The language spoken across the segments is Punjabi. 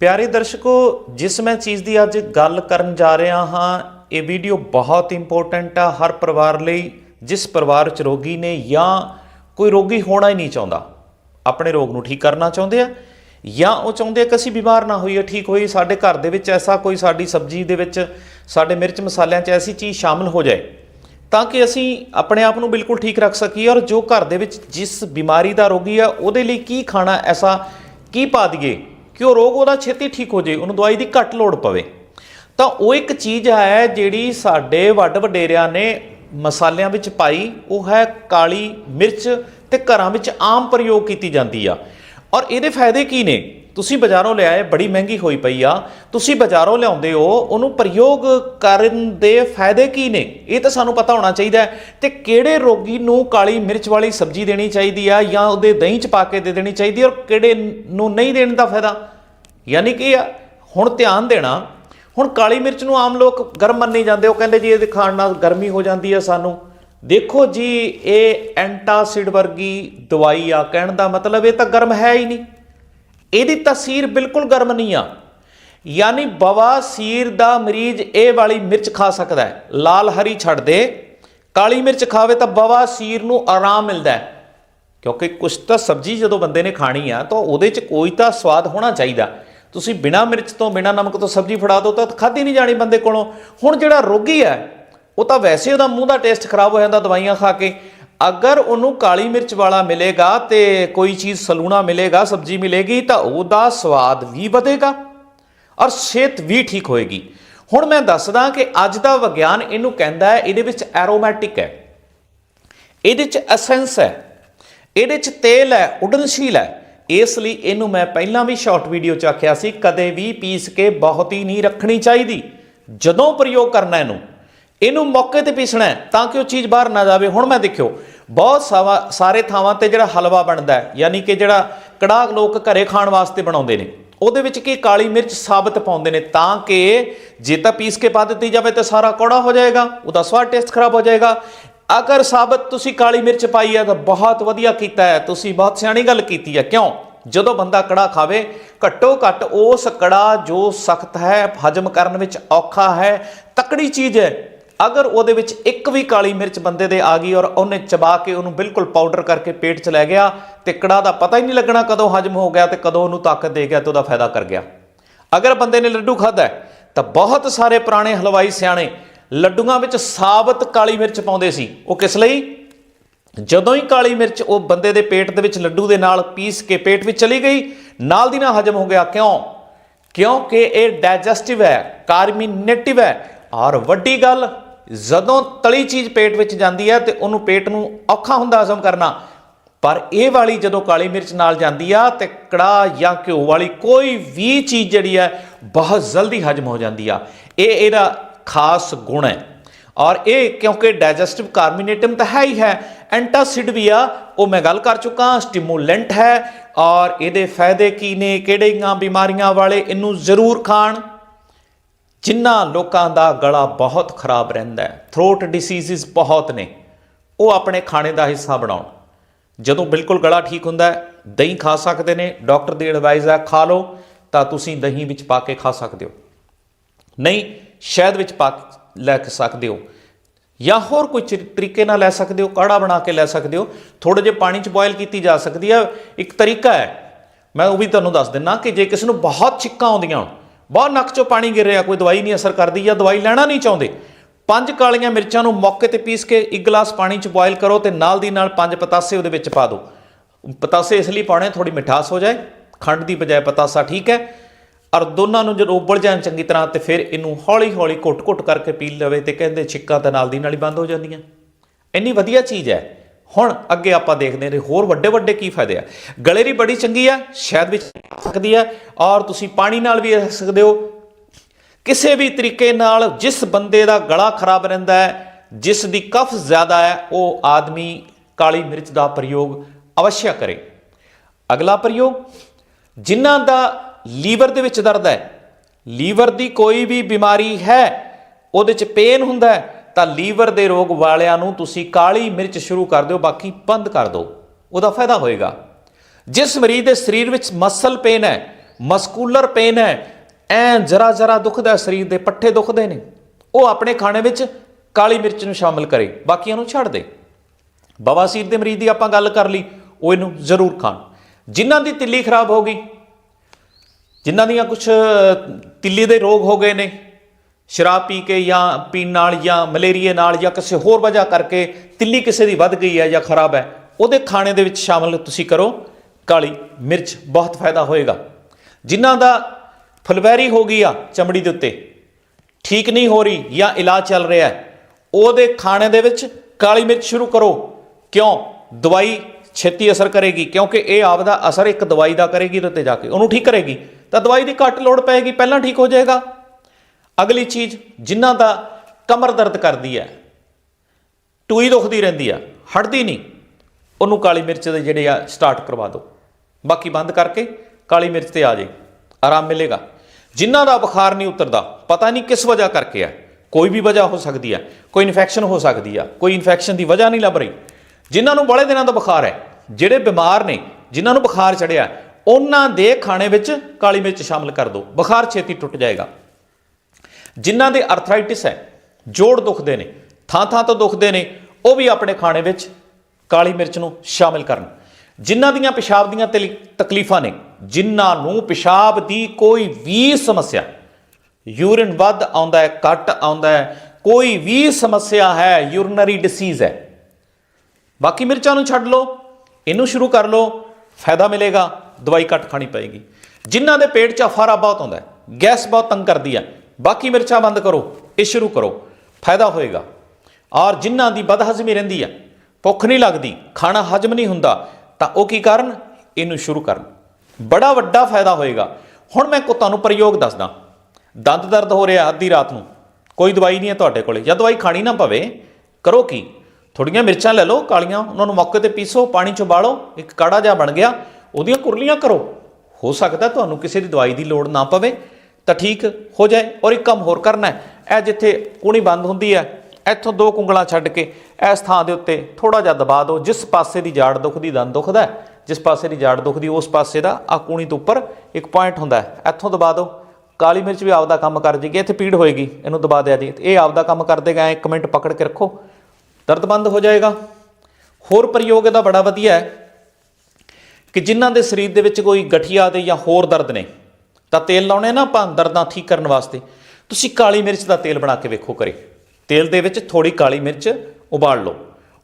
ਪਿਆਰੇ ਦਰਸ਼ਕੋ, ਜਿਸ ਮੈਂ ਚੀਜ਼ ਦੀ ਅੱਜ ਗੱਲ ਕਰਨ ਜਾ ਰਿਹਾ ਹਾਂ, ਇਹ ਵੀਡੀਓ ਬਹੁਤ ਇੰਪੋਰਟੈਂਟ ਆ ਹਰ ਪਰਿਵਾਰ ਲਈ, ਜਿਸ ਪਰਿਵਾਰ 'ਚ ਰੋਗੀ ਨੇ ਜਾਂ ਕੋਈ ਰੋਗੀ ਹੋਣਾ ਹੀ ਨਹੀਂ ਚਾਹੁੰਦਾ। ਆਪਣੇ ਰੋਗ ਨੂੰ ਠੀਕ ਕਰਨਾ ਚਾਹੁੰਦੇ ਆ, ਜਾਂ ਉਹ ਚਾਹੁੰਦੇ ਆ ਕਿ ਅਸੀਂ ਬਿਮਾਰ ਨਾ ਹੋਈਏ, ਠੀਕ ਹੋਈਏ, ਸਾਡੇ ਘਰ ਦੇ ਵਿੱਚ ਐਸਾ ਕੋਈ ਸਾਡੀ ਸਬਜ਼ੀ ਦੇ ਵਿੱਚ, ਸਾਡੇ ਮਿਰਚ ਮਸਾਲਿਆਂ 'ਚ ਐਸੀ ਚੀਜ਼ ਸ਼ਾਮਲ ਹੋ ਜਾਏ, ਤਾਂ ਕਿ ਅਸੀਂ ਆਪਣੇ ਆਪ ਨੂੰ ਬਿਲਕੁਲ ਠੀਕ ਰੱਖ ਸਕੀਏ ਔਰ ਜੋ ਘਰ ਦੇ ਵਿੱਚ ਜਿਸ ਬਿਮਾਰੀ ਦਾ ਰੋਗੀ ਆ, ਉਹਦੇ ਲਈ ਕੀ ਖਾਣਾ ਐਸਾ, ਕੀ ਪਾ ਦਈਏ ਕਿ ਉਹ ਰੋਗ ਉਹਦਾ ਛੇਤੀ ਠੀਕ ਹੋ ਜਾਏ ਉਹਨੂੰ ਦਵਾਈ ਦੀ ਘੱਟ ਲੋੜ ਪਵੇ। ਤਾਂ ਉਹ ਇੱਕ ਚੀਜ਼ ਹੈ ਜਿਹੜੀ ਸਾਡੇ ਵੱਡ ਵਡੇਰਿਆਂ ਨੇ ਮਸਾਲਿਆਂ ਵਿੱਚ ਪਾਈ, ਉਹ ਹੈ ਕਾਲੀ ਮਿਰਚ ਤੇ ਘਰਾਂ ਵਿੱਚ ਆਮ ਪ੍ਰਯੋਗ ਕੀਤੀ ਜਾਂਦੀ ਆ। ਔਰ ਇਹਦੇ ਫਾਇਦੇ ਕੀ ਨੇ? ਤੁਸੀਂ ਬਾਜ਼ਾਰੋਂ ਲਿਆਏ ਬੜੀ ਮਹਿੰਗੀ ਹੋਈ ਪਈ ਆ। ਤੁਸੀਂ ਬਾਜ਼ਾਰੋਂ ਲਿਆਉਂਦੇ ਹੋ, ਉਹਨੂੰ ਪ੍ਰਯੋਗ ਕਰਨ ਦੇ ਫਾਇਦੇ ਕੀ ਨੇ? ਇਹ ਤਾਂ ਸਾਨੂੰ ਪਤਾ ਹੋਣਾ ਚਾਹੀਦਾ ਹੈ ਤੇ ਕਿਹੜੇ ਰੋਗੀ ਨੂੰ ਕਾਲੀ ਮਿਰਚ ਵਾਲੀ ਸਬਜ਼ੀ ਦੇਣੀ ਚਾਹੀਦੀ ਆ ਜਾਂ ਉਹਦੇ ਦਹੀਂ ਚ ਪਾ ਕੇ ਦੇ ਦੇਣੀ ਚਾਹੀਦੀ ਔਰ ਕਿਹੜੇ ਨੂੰ ਨਹੀਂ ਦੇਣ ਦਾ ਫਾਇਦਾ? ਯਾਨੀ ਕਿ ਹੁਣ ਧਿਆਨ ਦੇਣਾ, ਹੁਣ ਕਾਲੀ ਮਿਰਚ ਨੂੰ ਆਮ ਲੋਕ ਗਰਮ ਮੰਨੀ ਜਾਂਦੇ, ਉਹ ਕਹਿੰਦੇ ਜੀ ਇਹਦੇ ਖਾਣ ਨਾਲ ਗਰਮੀ ਹੋ ਜਾਂਦੀ ਹੈ ਸਾਨੂੰ। ਦੇਖੋ ਜੀ, ਇਹ ਐਂਟਾਸਿਡ ਵਰਗੀ ਦਵਾਈ ਆ, ਕਹਿਣ ਦਾ ਮਤਲਬ ਇਹ ਤਾਂ ਗਰਮ ਹੈ ਹੀ ਨਹੀਂ। ਇਹਦੀ ਤਸੀਰ ਬਿਲਕੁਲ ਗਰਮ ਨਹੀਂ ਆ। ਯਾਨੀ ਬਵਾਸੀਰ ਦਾ ਮਰੀਜ਼ ਇਹ ਵਾਲੀ ਮਿਰਚ ਖਾ ਸਕਦਾ ਹੈ। ਲਾਲ ਹਰੀ ਛੱਡ ਦੇ, ਕਾਲੀ ਮਿਰਚ ਖਾਵੇ ਤਾਂ ਬਵਾਸੀਰ ਨੂੰ ਆਰਾਮ ਮਿਲਦਾ ਹੈ। ਕਿਉਂਕਿ ਕੁਛ ਤਾਂ ਸਬਜ਼ੀ ਜਦੋਂ ਬੰਦੇ ਨੇ ਖਾਣੀ ਆ, ਤਾਂ ਉਹਦੇ 'ਚ ਕੋਈ ਤਾਂ ਸਵਾਦ ਹੋਣਾ ਚਾਹੀਦਾ। ਤੁਸੀਂ ਬਿਨਾ ਮਿਰਚ ਤੋਂ, ਬਿਨਾ ਨਮਕ ਤੋਂ ਸਬਜ਼ੀ ਫੜਾ ਦਿਓ ਤਾਂ ਖਾਧੀ ਨਹੀਂ ਜਾਣੀ ਬੰਦੇ ਕੋਲੋਂ। ਹੁਣ ਜਿਹੜਾ ਰੋਗੀ ਹੈ, ਉਹ ਤਾਂ ਵੈਸੇ ਉਹਦਾ ਮੂੰਹ ਦਾ ਟੇਸਟ ਖਰਾਬ ਹੋ ਜਾਂਦਾ ਦਵਾਈਆਂ ਖਾ ਕੇ। ਅਗਰ ਉਹਨੂੰ ਕਾਲੀ ਮਿਰਚ ਵਾਲਾ ਮਿਲੇਗਾ ਤੇ ਕੋਈ ਚੀਜ਼ ਸਲੂਣਾ ਮਿਲੇਗਾ, ਸਬਜ਼ੀ ਮਿਲੇਗੀ, ਤਾਂ ਉਹਦਾ ਸਵਾਦ ਵੀ ਵਧੇਗਾ ਔਰ ਸਿਹਤ ਵੀ ਠੀਕ ਹੋਏਗੀ। ਹੁਣ ਮੈਂ ਦੱਸਦਾ ਕਿ ਅੱਜ ਦਾ ਵਿਗਿਆਨ ਇਹਨੂੰ ਕਹਿੰਦਾ ਹੈ, ਇਹਦੇ ਵਿੱਚ ਐਰੋਮੈਟਿਕ ਹੈ। ਇਹਦੇ ਚ ਐਸੈਂਸ ਹੈ। ਇਹਦੇ ਚ ਤੇਲ ਹੈ ਉਡਨਸ਼ੀਲ ਹੈ। ਇਸ ਲਈ ਇਹਨੂੰ ਮੈਂ ਪਹਿਲਾਂ ਵੀ ਸ਼ਾਰਟ ਵੀਡੀਓ ਚ ਆਖਿਆ ਸੀ, ਕਦੇ ਵੀ ਪੀਸ ਕੇ ਬਹੁਤੀ ਨਹੀਂ ਰੱਖਣੀ ਚਾਹੀਦੀ। ਜਦੋਂ ਪ੍ਰਯੋਗ ਕਰਨਾ ਇਹਨੂੰ ਇਹਨੂੰ ਮੌਕੇ ਤੇ ਪੀਸਣਾ ਤਾਂ ਕਿ ਉਹ ਚੀਜ਼ ਬਾਹਰ ਨਾ ਜਾਵੇ। ਹੁਣ ਮੈਂ ਦੇਖਿਓ, ਬਹੁਤ ਸਾਵਾ ਸਾਰੇ ਥਾਵਾਂ ਤੇ ਜਿਹੜਾ ਹਲਵਾ ਬਣਦਾ ਹੈ, ਯਾਨੀ ਕਿ ਜਿਹੜਾ ਕੜਾਹ ਲੋਕ ਘਰੇ ਖਾਣ ਵਾਸਤੇ ਬਣਾਉਂਦੇ ਨੇ, ਉਹਦੇ ਵਿੱਚ ਕੀ ਕਾਲੀ ਮਿਰਚ ਸਾਬਤ ਪਾਉਂਦੇ ਨੇ ਤਾਂ ਕਿ ਜੇ ਤਾਂ ਪੀਸ ਕੇ ਪਾ ਦਿੱਤੀ ਜਾਵੇ ਤਾਂ ਸਾਰਾ ਕੌੜਾ ਹੋ ਜਾਏਗਾ, ਉਹਦਾ ਸਵਾਦ ਟੇਸਟ ਖਰਾਬ ਹੋ ਜਾਏਗਾ। ਅਗਰ ਸਾਬਤ ਤੁਸੀਂ ਕਾਲੀ ਮਿਰਚ ਪਾਈ ਹੈ ਤਾਂ ਬਹੁਤ ਵਧੀਆ ਕੀਤਾ ਹੈ, ਤੁਸੀਂ ਬਹੁਤ ਸਿਆਣੀ ਗੱਲ ਕੀਤੀ ਹੈ। ਕਿਉਂ? ਜਦੋਂ ਬੰਦਾ ਕੜਾ ਖਾਵੇ, ਘੱਟੋ ਘੱਟ ਉਸ ਕੜਾ ਜੋ ਸਖਤ ਹੈ, ਹਜਮ ਕਰਨ ਵਿੱਚ ਔਖਾ ਹੈ, ਤਕੜੀ ਚੀਜ਼ ਹੈ। ਅਗਰ ਉਹਦੇ ਵਿੱਚ ਇੱਕ ਵੀ ਕਾਲੀ ਮਿਰਚ ਬੰਦੇ ਦੇ ਆ ਗਈ ਔਰ ਉਹਨੇ ਚਬਾ ਕੇ ਉਹਨੂੰ ਬਿਲਕੁਲ ਪਾਊਡਰ ਕਰਕੇ ਪੇਟ 'ਚ ਲੈ ਗਿਆ ਤੇ ਕੜਾ ਦਾ ਪਤਾ ਹੀ ਨਹੀਂ ਲੱਗਣਾ ਕਦੋਂ ਹਜਮ ਹੋ ਗਿਆ ਤੇ ਕਦੋਂ ਉਹਨੂੰ ਤਾਕਤ ਦੇ ਗਿਆ ਤੇ ਉਹਦਾ ਫਾਇਦਾ ਕਰ ਗਿਆ। ਅਗਰ ਬੰਦੇ ਨੇ ਲੱਡੂ ਖਾਦਾ ਤਾਂ ਬਹੁਤ ਸਾਰੇ ਪੁਰਾਣੇ ਹਲਵਾਈ ਸਿਆਣੇ ਲੱਡੂਆਂ ਵਿੱਚ ਸਾਬਤ ਕਾਲੀ ਮਿਰਚ ਪਾਉਂਦੇ ਸੀ। ਉਹ ਕਿਸ ਲਈ? ਜਦੋਂ ਹੀ ਕਾਲੀ ਮਿਰਚ ਉਹ ਬੰਦੇ ਦੇ ਪੇਟ ਦੇ ਵਿੱਚ ਲੱਡੂ ਦੇ ਨਾਲ ਪੀਸ ਕੇ ਪੇਟ ਵਿੱਚ ਚਲੀ ਗਈ, ਨਾਲ ਦੀ ਨਾਲ ਹਜਮ ਹੋ ਗਿਆ। ਕਿਉਂ? ਕਿਉਂਕਿ ਇਹ ਡਾਈਜੈਸਟਿਵ ਹੈ ਕਾਰਮੀਨੇਟਿਵ ਹੈ। ਔਰ ਵੱਡੀ ਗੱਲ, ਜਦੋਂ ਤਲੀ ਚੀਜ਼ ਪੇਟ ਵਿੱਚ ਜਾਂਦੀ ਹੈ ਤੇ ਉਹਨੂੰ ਪੇਟ ਨੂੰ ਔਖਾ ਹੁੰਦਾ ਹਜ਼ਮ ਕਰਨਾ, ਪਰ ਇਹ ਵਾਲੀ ਜਦੋਂ ਕਾਲੀ ਮਿਰਚ ਨਾਲ ਜਾਂਦੀ ਆ ਤੇ ਕੜਾ ਜਾਂ ਘਿਓ ਵਾਲੀ ਕੋਈ ਵੀ ਚੀਜ਼ ਜਿਹੜੀ ਹੈ, ਬਹੁਤ ਜਲਦੀ ਹਜਮ ਹੋ ਜਾਂਦੀ ਆ। ਇਹ ਇਹਦਾ ਖਾਸ ਗੁਣ ਹੈ। ਔਰ ਇਹ ਕਿਉਂਕਿ ਡਾਈਜੈਸਟਿਵ ਕਾਰਮੀਨੇਟਮ ਤਾਂ ਹੈ ਹੀ ਹੈ ਐਂਟਾਸਿਡ ਵੀ ਆ, ਉਹ ਮੈਂ ਗੱਲ ਕਰ ਚੁੱਕਾ, ਸਟਿਮੂਲੈਂਟ ਹੈ, ਔਰ ਇਹਦੇ ਫਾਇਦੇ ਕੀ ਨੇ, ਕਿਹੜੀਆਂ ਬਿਮਾਰੀਆਂ ਵਾਲੇ, ਇਹਨੂੰ ਜ਼ਰੂਰ ਖਾਣ। ਜਿਨ੍ਹਾਂ ਲੋਕਾਂ ਦਾ ਗਲਾ ਬਹੁਤ ਖਰਾਬ ਰਹਿੰਦਾ ਹੈ ਥਰੋਟ ਡਿਸੀਜ਼ਸ ਬਹੁਤ ਨੇ, ਉਹ ਆਪਣੇ ਖਾਣੇ ਦਾ ਹਿੱਸਾ ਬਣਾਉਣ। ਜਦੋਂ ਬਿਲਕੁਲ ਗਲਾ ਠੀਕ ਹੁੰਦਾ ਹੈ, ਦਹੀਂ ਖਾ ਸਕਦੇ ਨੇ, ਡਾਕਟਰ ਦੀ ਐਡਵਾਈਸ ਹੈ, ਖਾ ਲਓ, ਤਾਂ ਤੁਸੀਂ ਦਹੀਂ ਵਿੱਚ ਪਾ ਕੇ ਖਾ ਸਕਦੇ ਹੋ। ਨਹੀਂ, ਸ਼ਹਿਦ ਵਿੱਚ ਪਾ ਲੈ ਕੇ ਸਕਦੇ ਹੋ। ਜਾਂ ਹੋਰ ਕੋਈ ਚਿ- ਤਰੀਕੇ ਨਾਲ ਲੈ ਸਕਦੇ ਹੋ, ਕਾੜਾ ਬਣਾ ਕੇ ਲੈ ਸਕਦੇ ਹੋ ਥੋੜੇ ਜਿਹੇ ਪਾਣੀ 'ਚ ਬੋਇਲ ਕੀਤੀ ਜਾ ਸਕਦੀ ਹੈ ਇੱਕ ਤਰੀਕਾ ਹੈ, ਮੈਂ ਉਹ ਵੀ ਤੁਹਾਨੂੰ ਦੱਸ ਦਿੰਨਾ ਕਿ ਜੇ ਕਿਸੇ ਨੂੰ ਬਹੁਤ ਛਿੱਕਾਂ ਆਉਂਦੀਆਂ ਹੋਣ, ਬਹੁਤ ਨੱਕ 'ਚੋਂ ਪਾਣੀ ਗਿਰ ਰਿਹਾ, ਕੋਈ ਦਵਾਈ ਨਹੀਂ ਅਸਰ ਕਰਦੀ ਜਾਂ ਦਵਾਈ ਲੈਣਾ ਨਹੀਂ ਚਾਹੁੰਦੇ, ਪੰਜ ਕਾਲੀਆਂ ਮਿਰਚਾਂ ਨੂੰ ਮੌਕੇ ਤੇ ਪੀਸ ਕੇ ਇੱਕ ਗਲਾਸ ਪਾਣੀ 'ਚ ਬੋਇਲ ਕਰੋ ਤੇ ਨਾਲ ਦੀ ਨਾਲ ਪੰਜ ਪਤਾਸੇ ਉਹਦੇ ਵਿੱਚ ਪਾ ਦਿਓ। ਪਤਾਸੇ ਇਸ ਲਈ ਪਾਉਣੇ ਥੋੜੀ ਮਿਠਾਸ ਹੋ ਜਾਏ, ਖੰਡ ਦੀ ਬਜਾਏ ਪਤਾਸਾ ਠੀਕ ਹੈ। ਔਰ ਦੋਨਾਂ ਨੂੰ ਜਦੋਂ ਉਬਲ ਜਾਣ ਚੰਗੀ ਤਰ੍ਹਾਂ ਤੇ ਫਿਰ ਇਹਨੂੰ ਹੌਲੀ-ਹੌਲੀ ਘੁੱਟ-ਘੁੱਟ ਕਰਕੇ ਪੀ ਲਵੇ ਤੇ ਕਹਿੰਦੇ ਛਿੱਕਾਂ ਤਾਂ ਨਾਲ ਦੀ ਨਾਲ ਹੀ ਬੰਦ ਹੋ ਜਾਂਦੀਆਂ। ਇੰਨੀ ਵਧੀਆ ਚੀਜ਼ ਹੈ। ਹੁਣ ਅੱਗੇ ਆਪਾਂ ਦੇਖਦੇ ਨੇ ਹੋਰ ਵੱਡੇ ਵੱਡੇ ਕੀ ਫਾਇਦੇ ਆ। ਗਲੇਰੀ ਬੜੀ ਚੰਗੀ ਆ, ਸ਼ਹਿਦ ਵਿੱਚ ਸਕਦੀ ਹੈ ਔਰ ਤੁਸੀਂ ਪਾਣੀ ਨਾਲ ਵੀ ਰੱਖ ਸਕਦੇ ਹੋ। ਕਿਸੇ ਵੀ ਤਰੀਕੇ ਨਾਲ ਜਿਸ ਬੰਦੇ ਦਾ ਗਲਾ ਖਰਾਬ ਰਹਿੰਦਾ ਹੈ, ਜਿਸ ਦੀ ਕਫ ਜ਼ਿਆਦਾ ਹੈ, ਉਹ ਆਦਮੀ ਕਾਲੀ ਮਿਰਚ ਦਾ ਪ੍ਰਯੋਗ ਅਵਸ਼ਯ ਕਰੇ। ਅਗਲਾ ਪ੍ਰਯੋਗ, ਜਿਨ੍ਹਾਂ ਦਾ ਲੀਵਰ ਦੇ ਵਿੱਚ ਦਰਦ ਹੈ। ਲੀਵਰ ਦੀ ਕੋਈ ਵੀ ਬਿਮਾਰੀ ਹੈ, ਉਹਦੇ ਚ ਪੇਨ ਹੁੰਦਾ ਹੈ, ਤਾਂ ਲੀਵਰ ਦੇ ਰੋਗ ਵਾਲਿਆਂ ਨੂੰ ਤੁਸੀਂ ਕਾਲੀ ਮਿਰਚ ਸ਼ੁਰੂ ਕਰ ਦਿਓ, ਬਾਕੀ ਬੰਦ ਕਰ ਦਿਓ। ਉਹਦਾ ਫਾਇਦਾ ਹੋਏਗਾ। ਜਿਸ ਮਰੀਜ਼ ਦੇ ਸਰੀਰ ਵਿੱਚ ਮਸਲ ਪੇਨ ਹੈ ਮਸਕੂਲਰ ਪੇਨ ਹੈ, ਐ ਜਰਾ ਜਰਾ ਦੁਖਦਾ ਸਰੀਰ ਦੇ ਪੱਠੇ ਦੁਖਦੇ ਨੇ, ਉਹ ਆਪਣੇ ਖਾਣੇ ਵਿੱਚ ਕਾਲੀ ਮਿਰਚ ਨੂੰ ਸ਼ਾਮਿਲ ਕਰੇ, ਬਾਕੀਆਂ ਨੂੰ ਛੱਡ ਦੇ। ਬਵਾਸੀਰ ਦੇ ਮਰੀਜ਼ ਦੀ ਆਪਾਂ ਗੱਲ ਕਰ ਲਈ, ਉਹ ਇਹਨੂੰ ਜ਼ਰੂਰ ਖਾਣ। ਜਿਨ੍ਹਾਂ ਦੀ ਤਿੱਲੀ ਖਰਾਬ ਹੋ ਗਈ ਜਿਨ੍ਹਾਂ ਦੀਆਂ ਕੁਝ ਤਿੱਲੀ ਦੇ ਰੋਗ ਹੋ ਗਏ ਨੇ, ਸ਼ਰਾਬ ਪੀ ਕੇ ਜਾਂ ਪੀਣ ਨਾਲ ਜਾਂ ਮਲੇਰੀਏ ਨਾਲ ਜਾਂ ਕਿਸੇ ਹੋਰ ਵਜ੍ਹਾ ਕਰਕੇ ਤਿੱਲੀ ਕਿਸੇ ਦੀ ਵੱਧ ਗਈ ਹੈ ਜਾਂ ਖਰਾਬ ਹੈ, ਉਹਦੇ ਖਾਣੇ ਦੇ ਵਿੱਚ ਸ਼ਾਮਲ ਤੁਸੀਂ ਕਰੋ ਕਾਲੀ ਮਿਰਚ, ਬਹੁਤ ਫਾਇਦਾ ਹੋਏਗਾ। ਜਿਨ੍ਹਾਂ ਦਾ ਫਲਵੈਰੀ ਹੋ ਗਈ ਆ ਚਮੜੀ ਦੇ ਉੱਤੇ, ਠੀਕ ਨਹੀਂ ਹੋ ਰਹੀ ਜਾਂ ਇਲਾਜ ਚੱਲ ਰਿਹਾ ਉਹਦੇ ਖਾਣੇ ਦੇ ਵਿੱਚ ਕਾਲੀ ਮਿਰਚ ਸ਼ੁਰੂ ਕਰੋ। ਕਿਉਂ? ਦਵਾਈ ਛੇਤੀ ਅਸਰ ਕਰੇਗੀ, ਕਿਉਂਕਿ ਇਹ ਆਪਦਾ ਅਸਰ ਇੱਕ ਦਵਾਈ ਦਾ ਕਰੇਗੀ ਉਹਦੇ ਤੇ ਜਾ ਕੇ, ਉਹਨੂੰ ਠੀਕ ਕਰੇਗੀ। ਤਾਂ ਦਵਾਈ ਦੀ ਘੱਟ ਲੋੜ ਪਏਗੀ, ਪਹਿਲਾਂ ਠੀਕ ਹੋ ਜਾਏਗਾ। ਅਗਲੀ ਚੀਜ਼ ਜਿਨ੍ਹਾਂ ਦਾ ਕਮਰ ਦਰਦ ਕਰਦੀ ਹੈ, ਟੂਈ ਦੁਖਦੀ ਰਹਿੰਦੀ ਆ, ਹਟਦੀ ਨਹੀਂ, ਉਹਨੂੰ ਕਾਲੀ ਮਿਰਚ ਦੇ ਜਿਹੜੇ ਆ ਸਟਾਰਟ ਕਰਵਾ ਦਿਓ। ਬਾਕੀ ਬੰਦ ਕਰਕੇ ਕਾਲੀ ਮਿਰਚ ਤੇ ਆ ਜਾਏ ਆਰਾਮ ਮਿਲੇਗਾ। ਜਿਨ੍ਹਾਂ ਦਾ ਬੁਖਾਰ ਨਹੀਂ ਉਤਰਦਾ, ਪਤਾ ਨਹੀਂ ਕਿਸ ਵਜ੍ਹਾ ਕਰਕੇ ਆ, ਕੋਈ ਵੀ ਵਜ੍ਹਾ ਹੋ ਸਕਦੀ ਆ, ਕੋਈ ਇਨਫੈਕਸ਼ਨ ਹੋ ਸਕਦੀ ਆ, ਕੋਈ ਇਨਫੈਕਸ਼ਨ ਦੀ ਵਜ੍ਹਾ ਨਹੀਂ ਲੱਭ ਰਹੀ। ਜਿਨ੍ਹਾਂ ਨੂੰ ਬੜੇ ਦਿਨਾਂ ਦਾ ਬੁਖਾਰ ਹੈ, ਜਿਹੜੇ ਬਿਮਾਰ ਨੇ, ਜਿਨ੍ਹਾਂ ਨੂੰ ਬੁਖਾਰ ਚੜਿਆ, ਉਹਨਾਂ ਦੇ ਖਾਣੇ ਵਿੱਚ ਕਾਲੀ ਮਿਰਚ ਸ਼ਾਮਲ ਕਰ ਦਿਓ। ਬੁਖਾਰ ਛੇਤੀ ਟੁੱਟ ਜਾਏਗਾ। ਜਿਨ੍ਹਾਂ ਦੇ ਅਰਥਰਾਈਟਿਸ ਹੈ, ਜੋੜ ਦੁਖਦੇ ਨੇ ਥਾਂ ਥਾਂ ਤੋਂ ਦੁਖਦੇ ਨੇ, ਉਹ ਵੀ ਆਪਣੇ ਖਾਣੇ ਵਿੱਚ ਕਾਲੀ ਮਿਰਚ ਨੂੰ ਸ਼ਾਮਿਲ ਕਰਨ। ਜਿਨ੍ਹਾਂ ਦੀਆਂ ਪਿਸ਼ਾਬ ਦੀਆਂ ਤਲੀ- ਤਕਲੀਫਾਂ ਨੇ, ਜਿਨ੍ਹਾਂ ਨੂੰ ਪਿਸ਼ਾਬ ਦੀ ਕੋਈ ਵੀ ਸਮੱਸਿਆ, ਯੂਰਿਨ ਵੱਧ ਆਉਂਦਾ ਹੈ, ਘੱਟ ਆਉਂਦਾ ਹੈ, ਕੋਈ ਵੀ ਸਮੱਸਿਆ ਹੈ, ਯੂਰਿਨਰੀ ਡਿਸੀਜ਼ ਹੈ ਬਾਕੀ ਮਿਰਚਾਂ ਨੂੰ ਛੱਡ ਲਓ, ਇਹਨੂੰ ਸ਼ੁਰੂ ਕਰ ਲਓ, ਫਾਇਦਾ ਮਿਲੇਗਾ, ਦਵਾਈ ਘੱਟ ਖਾਣੀ ਪਏਗੀ। ਜਿਨ੍ਹਾਂ ਦੇ ਪੇਟ 'ਚ ਅਫਾਰਾ ਬਹੁਤ ਆਉਂਦਾ ਗੈਸ ਬਹੁਤ ਤੰਗ ਕਰਦੀ ਹੈ, ਬਾਕੀ ਮਿਰਚਾਂ ਬੰਦ ਕਰੋ, ਇਹ ਸ਼ੁਰੂ ਕਰੋ, ਫਾਇਦਾ ਹੋਏਗਾ। ਔਰ ਜਿਨ੍ਹਾਂ ਦੀ ਬਦਹਜ਼ਮੀ ਰਹਿੰਦੀ ਹੈ, ਭੁੱਖ ਨਹੀਂ ਲੱਗਦੀ, ਖਾਣਾ ਹਜਮ ਨਹੀਂ ਹੁੰਦਾ, ਤਾਂ ਉਹ ਕੀ ਕਰਨ? ਇਹਨੂੰ ਸ਼ੁਰੂ ਕਰਨ। ਬੜਾ ਵੱਡਾ ਫਾਇਦਾ ਹੋਏਗਾ। ਹੁਣ ਮੈਂ ਕੋ ਤੁਹਾਨੂੰ ਪ੍ਰਯੋਗ ਦੱਸਦਾ। ਦੰਦ ਦਰਦ ਹੋ ਰਿਹਾ ਅੱਧੀ ਰਾਤ ਨੂੰ। ਕੋਈ ਦਵਾਈ ਨਹੀਂ ਹੈ ਤੁਹਾਡੇ ਕੋਲੇ। ਜਾਂ ਦਵਾਈ ਖਾਣੀ ਨਾ ਪਵੇ, ਕਰੋ ਕੀ? ਥੋੜੀਆਂ ਮਿਰਚਾਂ ਲੈ ਲਓ ਕਾਲੀਆਂ ਉਹਨਾਂ ਨੂੰ ਮੌਕੇ ਤੇ ਪੀਸੋ ਪਾਣੀ ਚ ਉਬਾਲੋ ਇੱਕ ਕਾੜਾ ਜਿਹਾ ਬਣ ਗਿਆ ਉਹਦੀਆਂ ਕੁਰਲੀਆਂ ਕਰੋ। ਹੋ ਸਕਦਾ ਤੁਹਾਨੂੰ ਕਿਸੇ ਦੀ ਦਵਾਈ ਦੀ ਲੋੜ ਨਾ ਪਵੇ ਤਾਂ ਠੀਕ ਹੋ ਜਾਏ ਔਰ ਇੱਕ ਕੰਮ ਹੋਰ ਕਰਨਾ ਹੈ। ਇਹ ਜਿੱਥੇ ਕੂਣੀ ਬੰਦ ਹੁੰਦੀ ਹੈ ਇੱਥੋਂ ਦੋ ਕੁੰਗਲਾਂ ਛੱਡ ਕੇ ਇਸ ਥਾਂ ਦੇ ਉੱਤੇ ਥੋੜਾ ਜਿਹਾ ਦਬਾ ਦਿਓ ਜਿਸ ਪਾਸੇ ਦੀ ਜਾੜ ਦੁਖਦੀ ਦੰਦ ਦੁਖਦਾ ਹੈ, ਜਿਸ ਪਾਸੇ ਦੀ ਜਾੜ ਦੁਖਦੀ ਉਸ ਪਾਸੇ ਦਾ ਆ ਕੂਣੀ ਤੋਂ ਉੱਪਰ ਇੱਕ ਪੁਆਇੰਟ ਹੁੰਦਾ ਹੈ। ਇੱਥੋਂ ਦਬਾ ਦਿਓ। ਕਾਲੀ ਮਿਰਚ ਵੀ ਆਪਦਾ ਕੰਮ ਕਰ ਜੇਗੀ ਇੱਥੇ ਪੀੜ ਹੋਏਗੀ ਇਹਨੂੰ ਦਬਾ ਦਿਆ ਜੀ ਇਹ ਆਪਦਾ ਕੰਮ ਕਰਦੇ ਗਏ ਇੱਕ ਮਿੰਟ ਪਕੜ ਕੇ ਰੱਖੋ। ਦਰਦ ਬੰਦ ਹੋ ਜਾਏਗਾ। ਹੋਰ ਪ੍ਰਯੋਗ ਇਹਦਾ ਬੜਾ ਵਧੀਆ ਹੈ ਕਿ ਜਿਨ੍ਹਾਂ ਦੇ ਸਰੀਰ ਦੇ ਵਿੱਚ ਕੋਈ ਗਠੀਆ ਦੇ ਜਾਂ ਹੋਰ ਦਰਦ ਨੇ, ਤਾਂ ਤੇਲ ਲਾਉਣੇ ਨਾ ਆਪਾਂ ਦਰਦਾਂ ਠੀਕ ਕਰਨ ਵਾਸਤੇ। ਤੁਸੀਂ ਕਾਲੀ ਮਿਰਚ ਦਾ ਤੇਲ ਬਣਾ ਕੇ ਵੇਖੋ ਕਰੇ ਤੇਲ ਦੇ ਵਿੱਚ ਥੋੜੀ ਕਾਲੀ ਮਿਰਚ ਉਬਾਲ ਲਓ।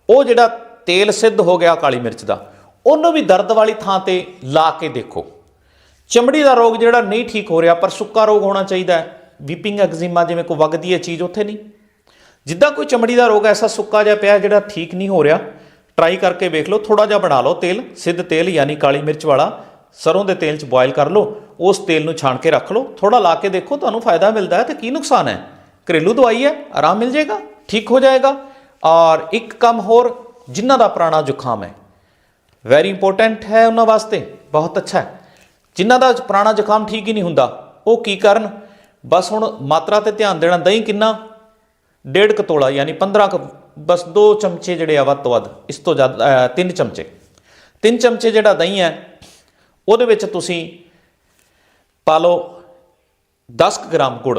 ਉਹ ਜਿਹੜਾ ਤੇਲ ਸਿੱਧ ਹੋ ਗਿਆ ਕਾਲੀ ਮਿਰਚ ਦਾ, ਉਹਨੂੰ ਵੀ ਦਰਦ ਵਾਲੀ ਥਾਂ ਤੇ ਲਾ ਕੇ ਦੇਖੋ। ਚਮੜੀ ਦਾ ਰੋਗ ਜਿਹੜਾ ਨਹੀਂ ਠੀਕ ਹੋ ਰਿਹਾ, ਪਰ ਸੁੱਕਾ ਰੋਗ ਹੋਣਾ ਚਾਹੀਦਾ ਹੈ। ਵੀਪਿੰਗ ਐਗਜ਼ੀਮਾ ਜਿਵੇਂ ਕੋਈ ਵਗਦੀ ਹੈ ਚੀਜ਼, ਉੱਥੇ ਨਹੀਂ। ਜਿੱਦਾਂ ਕੋਈ ਚਮੜੀ ਦਾ ਰੋਗ ਐਸਾ ਸੁੱਕਾ ਜਿਹਾ ਪਿਆ ਜਿਹੜਾ ਠੀਕ ਨਹੀਂ ਹੋ ਰਿਹਾ ਟਰਾਈ ਕਰਕੇ ਵੇਖ ਲਓ ਥੋੜਾ ਜਿਹਾ ਬਣਾ ਲਓ ਤੇਲ, ਸਿੱਧ ਤੇਲ ਯਾਨੀ ਕਾਲੀ ਮਿਰਚ ਵਾਲਾ, ਸਰੋਂ ਦੇ ਤੇਲ 'ਚ ਬੋਇਲ ਕਰ ਲਓ, ਉਸ ਤੇਲ ਨੂੰ ਛਾਣ ਕੇ ਰੱਖ ਲਓ ਥੋੜਾ ਲਾ ਕੇ ਦੇਖੋ ਤੁਹਾਨੂੰ ਫਾਇਦਾ ਮਿਲਦਾ ਹੈ ਤੇ ਕੀ ਨੁਕਸਾਨ ਹੈ। ਘਰੇਲੂ ਦਵਾਈ ਹੈ, ਆਰਾਮ ਮਿਲ ਜਾਏਗਾ, ਠੀਕ ਹੋ ਜਾਏਗਾ, ਔਰ ਇੱਕ ਕੰਮ ਹੋਰ, ਜਿਨ੍ਹਾਂ ਦਾ ਪੁਰਾਣਾ ਜ਼ੁਕਾਮ ਹੈ। ਵੈਰੀ ਇੰਪੋਰਟੈਂਟ ਹੈ ਉਹਨਾਂ ਵਾਸਤੇ, ਬਹੁਤ ਅੱਛਾ ਹੈ। ਜਿਨ੍ਹਾਂ ਦਾ ਪੁਰਾਣਾ ਜ਼ੁਕਾਮ ਠੀਕ ਹੀ ਨਹੀਂ ਹੁੰਦਾ, ਉਹ ਕੀ ਕਰਨ? ਬਸ ਹੁਣ ਮਾਤਰਾ ਤੇ ਧਿਆਨ ਦੇਣਾ, ਦਹੀਂ ਕਿੰਨਾ ਡੇਢ ਕੁ ਤੋਲਾ, ਯਾਨੀ 15 ਕ, ਬਸ 2 ਚਮਚੇ ਜਿਹੜੇ ਆ ਵੱਧ ਤੋਂ ਵੱਧ, ਇਸ ਤੋਂ ਜ਼ਿਆਦਾ 3 ਚਮਚੇ। 3 ਚਮਚੇ ਜਿਹੜਾ ਦਹੀਂ ਹੈ, ਉਹਦੇ ਵਿੱਚ ਤੁਸੀਂ ਪਾ ਲਓ 10 ਕੁ ਗ੍ਰਾਮ ਗੁੜ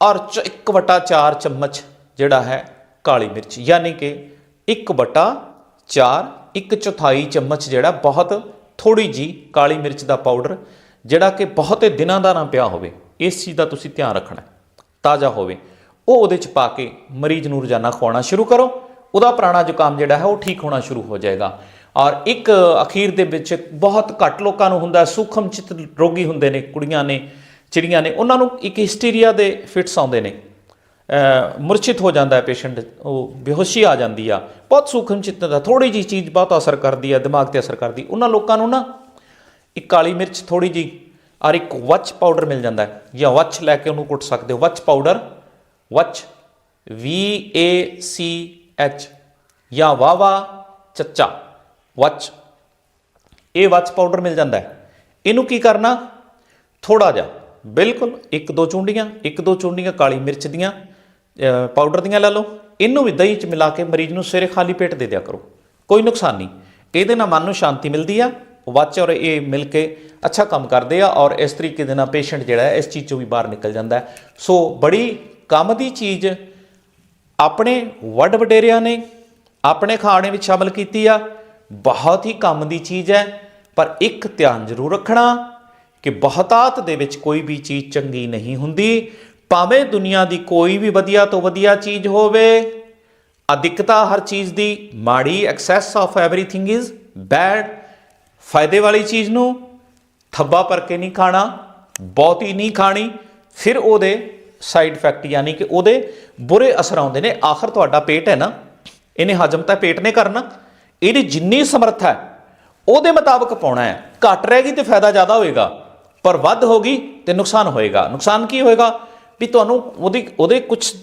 ਔਰ 1 ਵਟਾ 4 ਚਮਚ ਜਿਹੜਾ ਹੈ ਕਾਲੀ ਮਿਰਚ, ਯਾਨੀ ਕਿ 1 ਵਟਾ 4 ਇੱਕ ਚੌਥਾਈ ਚਮਚ ਜਿਹੜਾ ਬਹੁਤ ਥੋੜੀ ਜੀ ਕਾਲੀ ਮਿਰਚ ਦਾ ਪਾਊਡਰ, ਜਿਹੜਾ ਕਿ ਬਹੁਤੇ ਦਿਨਾਂ ਦਾ ਨਾ ਪਿਆ ਹੋਵੇ। ਇਸ ਚੀਜ਼ ਦਾ ਤੁਸੀਂ ਧਿਆਨ ਰੱਖਣਾ ਤਾਜ਼ਾ ਹੋਵੇ। ਉਹ ਉਹਦੇ ਚ ਪਾ ਕੇ ਮਰੀਜ਼ ਨੂੰ ਰੋਜ਼ਾਨਾ ਖਵਾਉਣਾ ਸ਼ੁਰੂ ਕਰੋ। ਉਹਦਾ ਪੁਰਾਣਾ ਜ਼ੁਕਾਮ ਜਿਹੜਾ ਹੈ ਉਹ ਠੀਕ ਹੋਣਾ ਸ਼ੁਰੂ ਹੋ ਜਾਏਗਾ। ਔਰ ਇੱਕ ਅਖੀਰ ਦੇ ਵਿੱਚ ਬਹੁਤ ਘੱਟ ਲੋਕਾਂ ਨੂੰ ਹੁੰਦਾ ਸੂਖਮ ਚਿੱਤ ਰੋਗੀ ਹੁੰਦੇ ਨੇ, ਕੁੜੀਆਂ ਨੇ, ਚਿੜੀਆਂ ਨੇ, ਉਹਨਾਂ ਨੂੰ ਇੱਕ ਹਿਸਟੀਰੀਆ ਦੇ ਫਿਟਸ ਆਉਂਦੇ ਨੇ। ਅਹ ਹੋ ਜਾਂਦਾ ਹੈ ਪੇਸ਼ੈਂਟ, ਉਹ ਬੇਹੋਸ਼ੀ ਆ ਜਾਂਦੀ ਆ। ਬਹੁਤ ਸੂਖਮ ਚਿੱਤ ਦਾ ਥੋੜੀ ਜੀ ਚੀਜ਼ ਬਹੁਤ ਅਸਰ ਕਰਦੀ ਆ, ਦਿਮਾਗ ਤੇ ਅਸਰ ਕਰਦੀ। ਉਹਨਾਂ ਲੋਕਾਂ ਨੂੰ ਨਾ ਇੱਕ ਕਾਲੀ ਮਿਰਚ ਥੋੜੀ ਜੀ ਔਰ ਇੱਕ ਵਚ ਪਾਊਡਰ ਮਿਲ ਜਾਂਦਾ ਹੈ। ਜਾਂ ਵਚ ਲੈ ਕੇ ਉਹਨੂੰ ਕੁੱਟ ਸਕਦੇ ਹੋ। ਵਚ ਪਾਊਡਰ ਵਚ V A C H ਜਾਂ ਵਾਵਾ ਚੱਚਾ ਵਚ ਇਹ ਵਚ ਪਾਊਡਰ ਮਿਲ ਜਾਂਦਾ ਹੈ। ਇਹਨੂੰ ਕੀ ਕਰਨਾ? ਥੋੜਾ ਜਿਹਾ, ਬਿਲਕੁਲ ਇੱਕ ਦੋ ਚੁੰਡੀਆਂ, ਇੱਕ ਦੋ ਚੁੰਡੀਆਂ ਕਾਲੀ ਮਿਰਚ ਦੀਆਂ ਪਾਊਡਰ ਦੀਆਂ ਲੈ ਲਓ। ਇਹਨੂੰ ਵੀ ਦਹੀਂ ਚ ਮਿਲਾ ਕੇ ਮਰੀਜ਼ ਨੂੰ ਸਵੇਰੇ ਖਾਲੀ ਪੇਟ ਦੇ ਦਿਆ ਕਰੋ। ਕੋਈ ਨੁਕਸਾਨ ਨਹੀਂ। ਇਹਦੇ ਨਾਲ ਮਨ ਨੂੰ ਸ਼ਾਂਤੀ ਮਿਲਦੀ ਆ ਵਾਚ ਔਰ ਇਹ ਮਿਲ ਕੇ ਅੱਛਾ ਕੰਮ ਕਰਦੇ ਆ ਔਰ ਇਸ ਤਰੀਕੇ ਦੇ ਨਾਲ ਪੇਸ਼ੈਂਟ ਜਿਹੜਾ ਹੈ, ਇਸ ਚੀਜ਼ ਚੋਂ ਵੀ ਬਾਹਰ ਨਿਕਲ ਜਾਂਦਾ ਹੈ। ਸੋ ਬੜੀ ਕੰਮ ਦੀ ਚੀਜ਼ ਆਪਣੇ ਵੱਡ ਵਡੇਰਿਆਂ ਨੇ, ਆਪਣੇ ਖਾਣੇ ਵਿੱਚ ਸ਼ਾਮਲ ਕੀਤੀ ਆ, ਬਹੁਤ ਹੀ ਕੰਮ ਦੀ ਚੀਜ਼ ਹੈ, ਪਰ ਇੱਕ ਧਿਆਨ ਜ਼ਰੂਰ ਰੱਖਣਾ ਕਿ ਬਹੁਤਾਤ ਦੇ ਵਿੱਚ ਕੋਈ ਵੀ ਚੀਜ਼ ਚੰਗੀ ਨਹੀਂ ਹੁੰਦੀ, ਭਾਵੇਂ ਦੁਨੀਆ ਦੀ ਕੋਈ ਵੀ ਵਧੀਆ ਤੋਂ ਵਧੀਆ ਚੀਜ਼ ਹੋਵੇ। ਅਧਿਕਤਾ ਹਰ ਚੀਜ਼ ਦੀ ਮਾੜੀ excess of everything is bad ਫਾਇਦੇ ਵਾਲੀ ਚੀਜ਼ ਨੂੰ ਥੱਬਾ ਪਰ ਕੇ ਨਹੀਂ ਖਾਣਾ, ਬਹੁਤੀ ਨਹੀਂ ਖਾਣੀ, ਫਿਰ ਉਹਦੇ ਸਾਈਡ ਇਫੈਕਟ ਯਾਨੀ ਕਿ ਉਹਦੇ ਬੁਰੇ ਅਸਰ ਆਉਂਦੇ ਨੇ। ਆਖਰ ਤੁਹਾਡਾ ਪੇਟ ਹੈ ਨਾ, ਇਹਨੇ ਹਜਮ ਤਾਂ ਪੇਟ ਨੇ ਕਰਨਾ। ਇਹਦੀ ਜਿੰਨੀ ਸਮਰੱਥਾ ਹੈ, ਉਹਦੇ ਮੁਤਾਬਕ ਪਾਉਣਾ ਹੈ। ਘੱਟ ਰਹੇਗੀ ਤੇ ਫਾਇਦਾ ਜ਼ਿਆਦਾ ਹੋਏਗਾ, ਪਰ ਵੱਧ ਹੋਗੀ ਤੇ ਨੁਕਸਾਨ ਹੋਏਗਾ। ਨੁਕਸਾਨ ਕੀ ਹੋਏਗਾ? ਵੀ ਤੁਹਾਨੂੰ ਉਹਦੀ, ਉਹਦੇ ਕੁਝ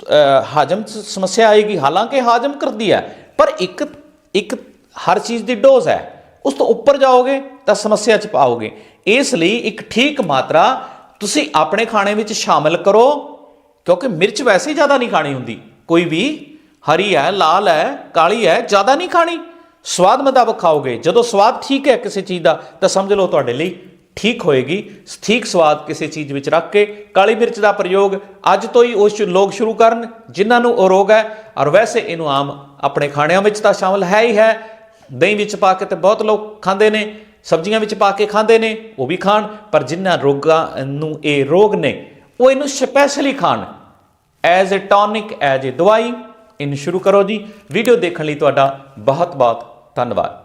ਹਾਜਮ 'ਚ ਸਮੱਸਿਆ ਆਏਗੀ। ਹਾਲਾਂਕਿ ਹਾਜਮ ਕਰਦੀ ਹੈ, ਪਰ ਇੱਕ ਇੱਕ ਹਰ ਚੀਜ਼ ਦੀ ਡੋਜ਼ ਹੈ। ਉਸ ਤੋਂ ਉੱਪਰ ਜਾਓਗੇ ਤਾਂ ਸਮੱਸਿਆ 'ਚ ਪਾਓਗੇ। ਇਸ ਲਈ ਇੱਕ ਠੀਕ ਮਾਤਰਾ ਤੁਸੀਂ ਆਪਣੇ ਖਾਣੇ ਵਿੱਚ ਸ਼ਾਮਿਲ ਕਰੋ। ਕਿਉਂਕਿ ਮਿਰਚ ਵੈਸੇ ਹੀ ਜ਼ਿਆਦਾ ਨਹੀਂ ਖਾਣੀ ਹੁੰਦੀ। ਕੋਈ ਵੀ ਹਰੀ ਹੈ, ਲਾਲ ਹੈ, ਕਾਲੀ ਹੈ, ਜ਼ਿਆਦਾ ਨਹੀਂ ਖਾਣੀ। ਸਵਾਦ ਮੁਤਾਬਕ ਖਾਓਗੇ। ਜਦੋਂ ਸਵਾਦ ਠੀਕ ਹੈ ਕਿਸੇ ਚੀਜ਼ ਦਾ, ਤਾਂ ਸਮਝ ਲਓ ਤੁਹਾਡੇ ਲਈ ਠੀਕ ਹੋਏਗੀ। ਠੀਕ ਸਵਾਦ ਕਿਸੇ ਚੀਜ਼ ਵਿੱਚ ਰੱਖ ਕੇ ਕਾਲੀ ਮਿਰਚ ਦਾ ਪ੍ਰਯੋਗ ਅੱਜ ਤੋਂ ਹੀ ਉਹ ਲੋਕ ਸ਼ੁਰੂ ਕਰਨ, ਜਿਨ੍ਹਾਂ ਨੂੰ ਉਹ ਰੋਗ ਹੈ। ਔਰ ਵੈਸੇ ਇਹਨੂੰ ਆਮ ਆਪਣੇ ਖਾਣਿਆਂ ਵਿੱਚ ਤਾਂ ਸ਼ਾਮਲ ਹੈ ਹੀ ਹੈ। ਦਹੀਂ ਵਿੱਚ ਪਾ ਕੇ ਤੇ ਬਹੁਤ ਲੋਕ ਖਾਂਦੇ ਨੇ, ਸਬਜ਼ੀਆਂ ਵਿੱਚ ਪਾ ਕੇ ਖਾਂਦੇ ਨੇ, ਉਹ ਵੀ ਖਾਣ। ਪਰ ਜਿਨ੍ਹਾਂ ਰੋਗਾਂ ਨੂੰ ਇਹ ਰੋਗ ਨੇ ਉਹ ਇਹਨੂੰ ਸਪੈਸ਼ਲੀ ਖਾਣ। As a tonic as a ਦਵਾਈ। ਇਹਨੂੰ ਸ਼ੁਰੂ ਕਰੋ ਜੀ। ਵੀਡੀਓ ਦੇਖਣ ਲਈ ਤੁਹਾਡਾ ਬਹੁਤ ਬਹੁਤ ਧੰਨਵਾਦ।